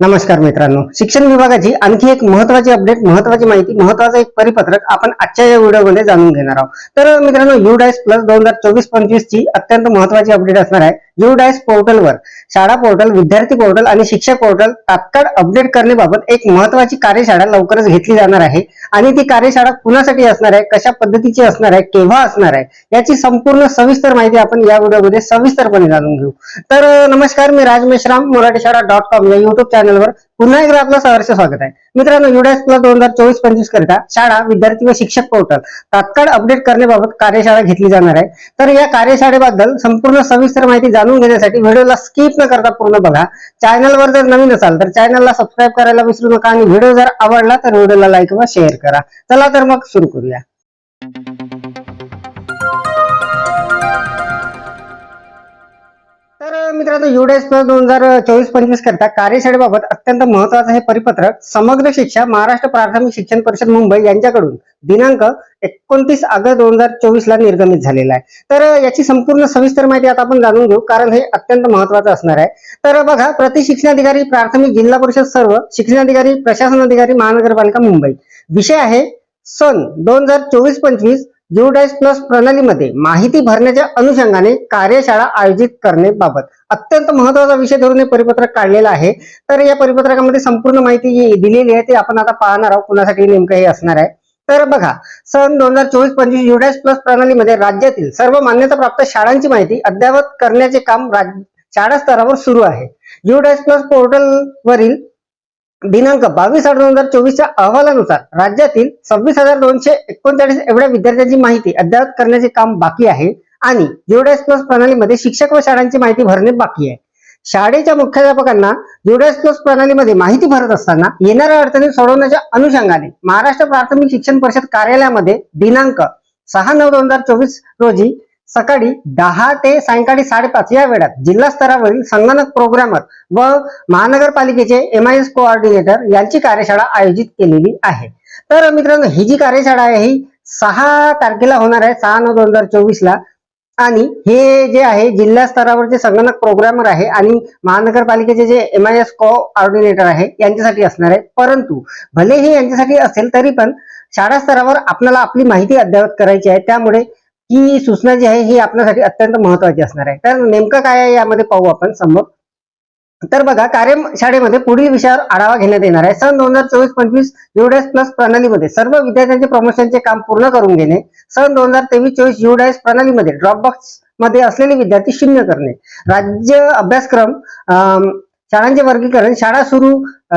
नमस्कार मित्रांनो. शिक्षण विभागाची आणखी एक महत्वाची अपडेट महत्वाची माहिती महत्वाचं एक परिपत्रक आपण आजच्या या व्हिडिओमध्ये जाणून घेणार आहोत. तर मित्रांनो यू डायस प्लस दोन हजार चोवीस पंचवीस ची अत्यंत महत्वाची अपडेट असणार आहे. यू डायस पोर्टलवर शाळा पोर्टल विद्यार्थी पोर्टल आणि शिक्षक पोर्टल तात्काळ अपडेट करण्याबाबत एक महत्वाची कार्यशाळा लवकरच घेतली जाणार आहे. आणि ती कार्यशाळा कुणासाठी असणार आहे कशा पद्धतीची असणार आहे केव्हा असणार आहे याची संपूर्ण सविस्तर माहिती आपण या व्हिडिओमध्ये सविस्तरपणे जाणून घेऊ. तर नमस्कार मी राज मेश्राम मराठी शाळा डॉट कॉम या युट्यूब चॅनलवर पुन्हा एकदा आपलं सहर्ष स्वागत आहे. मित्रांनो युडॅस प्लस दोन हजार चोवीस पंचवीस करिता शाळा विद्यार्थी व शिक्षक पोर्टल तात्काळ अपडेट करण्याबाबत कार्यशाळा घेतली जाणार आहे. तर या कार्यशाळेबद्दल संपूर्ण सविस्तर माहिती जाणून घेण्यासाठी व्हिडिओला स्किप न करता पूर्ण बघा. चॅनलवर जर नवीन असाल तर चॅनलला सबस्क्राईब करायला विसरू नका आणि व्हिडिओ जर आवडला तर व्हिडिओला लाईक व शेअर करा. चला तर मग सुरू करूया. मित्रांनो युडेस दोन हजार चोवीस पंचवीस करता कार्यशाळेबाबत अत्यंत महत्वाचं हे परिपत्रक समग्र शिक्षा महाराष्ट्र प्राथमिक शिक्षण परिषद मुंबई यांच्याकडून दिनांक एकोणतीस ऑगस्ट दोन हजार चोवीस ला निर्गमित झालेला आहे. तर याची संपूर्ण सविस्तर माहिती आता आपण जाणून घेऊ कारण हे अत्यंत महत्वाचं असणार आहे. तर बघा प्रति शिक्षणाधिकारी प्राथमिक जिल्हा परिषद सर्व शिक्षणाधिकारी प्रशासन अधिकारी महानगरपालिका मुंबई. विषय आहे सन दोन हजार चोवीस पंचवीस जुडाईस प्लस प्रणालीमध्ये माहिती भरण्याच्या अनुषंगाने कार्यशाळा आयोजित करण्याबाबत अत्यंत महत्त्वाचा विषय धरून हे परिपत्रक काढलेलं आहे. तर या परिपत्रकामध्ये संपूर्ण माहिती जी दिलेली आहे ते आपण आता पाहणार आहोत. कुणासाठी नेमकं हे असणार आहे? तर बघा सन दोन हजार चोवीस पंचवीस युडायस प्लस प्रणालीमध्ये राज्यातील सर्व मान्यताप्राप्त शाळांची माहिती अद्ययावत करण्याचे काम राज- शाळा स्तरावर सुरू आहे. युडाईस प्लस पोर्टल वरील दिनांक बावीस आठ दोन हजार चोवीसच्या अहवालानुसार राज्यातील सव्वीस हजार दोनशे एकोणचाळीस एवढ्या विद्यार्थ्यांची माहिती अद्ययावत करण्याचे काम बाकी आहे आणि युडेस प्लस प्रणालीमध्ये शिक्षक व शाळांची माहिती भरणे बाकी आहे. शाळेच्या मुख्याध्यापकांना युडेस प्लस प्रणालीमध्ये माहिती भरत असताना येणाऱ्या अडचणी सोडवण्याच्या अनुषंगाने महाराष्ट्र प्राथमिक शिक्षण परिषद कार्यालयामध्ये दिनांक सहा नऊ दोन हजार चोवीस रोजी सकाळी दहा ते सायंकाळी साडेपाच या वेळात जिल्हा स्तरावरील संगणक प्रोग्रामर व महानगरपालिकेचे एम आय एस कोऑर्डिनेटर यांची कार्यशाळा आयोजित केलेली आहे. तर मित्रांनो ही जी कार्यशाळा आहे ही सहा तारखेला होणार आहे सहा नऊ दोन हजार चोवीस ला. आणि हे जे आहे जिल्हा स्तरावरचे संगणक प्रोग्रामर आहे आणि महानगरपालिकेचे जे एम आय एस कोऑर्डिनेटर आहे यांच्यासाठी असणार आहे. परंतु भले हे यांच्यासाठी असेल तरी पण शाळा स्तरावर आपल्याला आपली माहिती अद्ययावत करायची आहे. त्यामुळे ही सूचना जी आहे ही आपल्यासाठी अत्यंत महत्वाची असणार आहे. तर नेमकं काय आहे यामध्ये पाहू आपण समोर तर बघा कार्यशाळेमध्ये पुढील विषयावर आढावा घेण्यात येणार आहे. सन दोन हजार चोवीस पंचवीस युडेस प्लस प्रणालीमध्ये सर्व विद्यार्थ्यांचे प्रमोशनचे काम पूर्ण करून घेणे. सन दोन हजार तेवीस चोवीस युडेस प्रणालीमध्ये ड्रॉपबॉक्समध्ये असलेले विद्यार्थी शून्य करणे. राज्य अभ्यासक्रम शाळांचे वर्गीकरण शाळा सुरू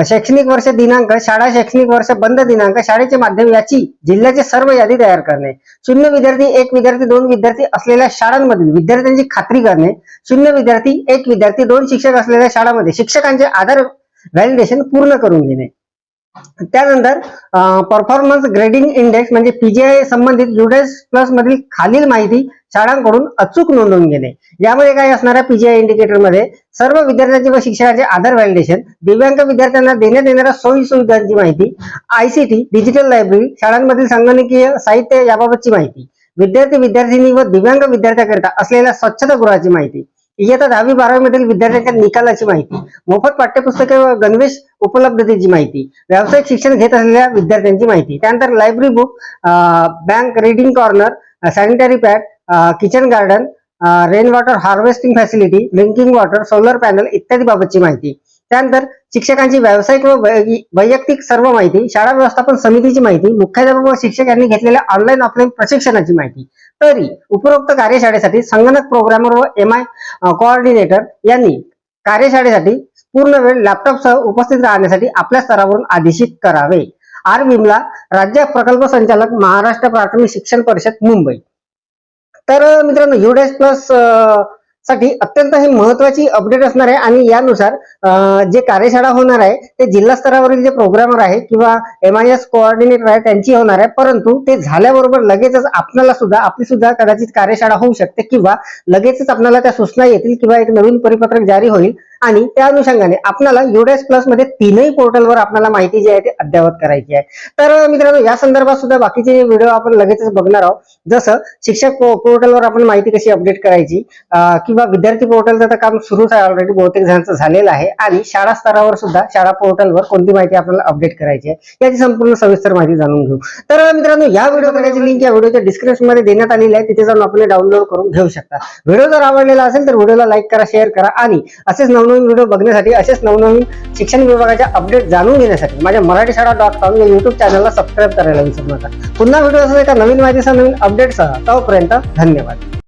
शैक्षणिक वर्ष दिनांक शाळा शैक्षणिक वर्ष बंद दिनांक शाळेचे माध्यम याची जिल्ह्याची सर्व यादी तयार करणे. शून्य विद्यार्थी एक विद्यार्थी दोन विद्यार्थी असलेल्या शाळांमधील विद्यार्थ्यांची खात्री करणे. शून्य विद्यार्थी एक विद्यार्थी दोन शिक्षक असलेल्या शाळांमध्ये शिक्षकांचे आधार व्हॅलिडेशन पूर्ण करून घेणे. त्यानंतर परफॉर्मन्स ग्रेडिंग इंडेक्स म्हणजे पीजीआय संबंधित युडेस प्लस मधील खालील माहिती शाळांकडून अचूक नोंदवून घेणे. यामध्ये काय असणार आहे पीजीआय इंडिकेटरमध्ये सर्व विद्यार्थ्यांचे व शिक्षकांचे आधार व्हॅलिडेशन दिव्यांग विद्यार्थ्यांना देण्यात येणाऱ्या सोयी सुविधांची माहिती आयसीटी डिजिटल लायब्ररी शाळांमधील संगणकीय साहित्य याबाबतची माहिती विद्यार्थी विद्यार्थिनी व दिव्यांग विद्यार्थ्याकरिता असलेल्या स्वच्छतागृहाची माहिती इयत्ता दहावी बारावी मधील विद्यार्थ्यांच्या निकालाची माहिती मोफत पाठ्यपुस्तके व गणवेश उपलब्धतेची माहिती व्यावसायिक शिक्षण घेत असलेल्या विद्यार्थ्यांची माहिती त्यानंतर library book bank reading corner sanitary pad kitchen garden rain water harvesting facility drinking water solar panel इत्यादी बाबतची माहिती. त्यानंतर शिक्षकांची व्यावसायिक व वैयक्तिक सर्व माहिती शाळा व्यवस्थापन समितीची माहिती मुख्याध्यापक व शिक्षक यांनी घेतलेल्या ऑनलाईन ऑफलाईन प्रशिक्षणाची माहिती. तरी उपरोक्त कार्यशाळेसाठी संगणक प्रोग्रामर व एम आय कोऑर्डिनेटर यांनी कार्यशाळेसाठी पूर्ण वेळ लॅपटॉपसह उपस्थित राहण्यासाठी आपल्या स्तरावरून आदेशित करावे. आर विमला राज्य प्रकल्प संचालक महाराष्ट्र प्राथमिक शिक्षण परिषद मुंबई. तर मित्रांनो युडेस प्लससाठी अत्यंत ही महत्वाची अपडेट असणार आहे आणि यानुसार जे कार्यशाळा होणार आहे ते जिल्हा स्तरावरील जे प्रोग्रामर आहे किंवा एम आय एस कोऑर्डिनेटर आहे त्यांची होणार आहे. परंतु ते झाल्याबरोबर लगेचच आपल्याला सुद्धा आपली सुद्धा कदाचित कार्यशाळा होऊ शकते किंवा लगेचच आपल्याला त्या सूचना येतील किंवा एक नवीन परिपत्रक जारी होईल. आणि त्या अनुषंगाने आपल्याला युडेस प्लसमध्ये तीनही पोर्टलवर आपल्याला माहिती जी आहे ती अद्यावत करायची आहे. तर मित्रांनो या संदर्भात सुद्धा बाकीचे व्हिडिओ आपण लगेचच बघणार आहोत. जसं शिक्षक पोर्टलवर आपण माहिती कशी अपडेट करायची किंवा विद्यार्थी पोर्टलचं तर काम सुरूच आहे ऑलरेडी बहुतेक जणांचं झालेलं आहे. आणि शाळा स्तरावर सुद्धा शाळा पोर्टलवर कोणती माहिती आपल्याला अपडेट करायची आहे याची संपूर्ण सविस्तर माहिती जाणून घेऊ. तर मित्रांनो या व्हिडिओ करायची लिंक या व्हिडिओच्या डिस्क्रिप्शनमध्ये देण्यात आलेली आहे. तिथे जाऊन आपण डाउनलोड करून घेऊ शकता. व्हिडिओ जर आवडलेला असेल तर व्हिडिओला लाईक करा शेअर करा आणि असेच नवनवीन व्हिडिओ बघण्यासाठी असेच नवनवीन शिक्षण विभागाच्या अपडेट जाणून घेण्यासाठी माझ्या मराठी शाळा डॉट कॉम या युट्यूब चॅनलला सबस्क्राईब करायला विसरू नका. पुन्हा व्हिडिओ एका नवीन माहितीसह नवीन अपडेटसह तोपर्यंत धन्यवाद.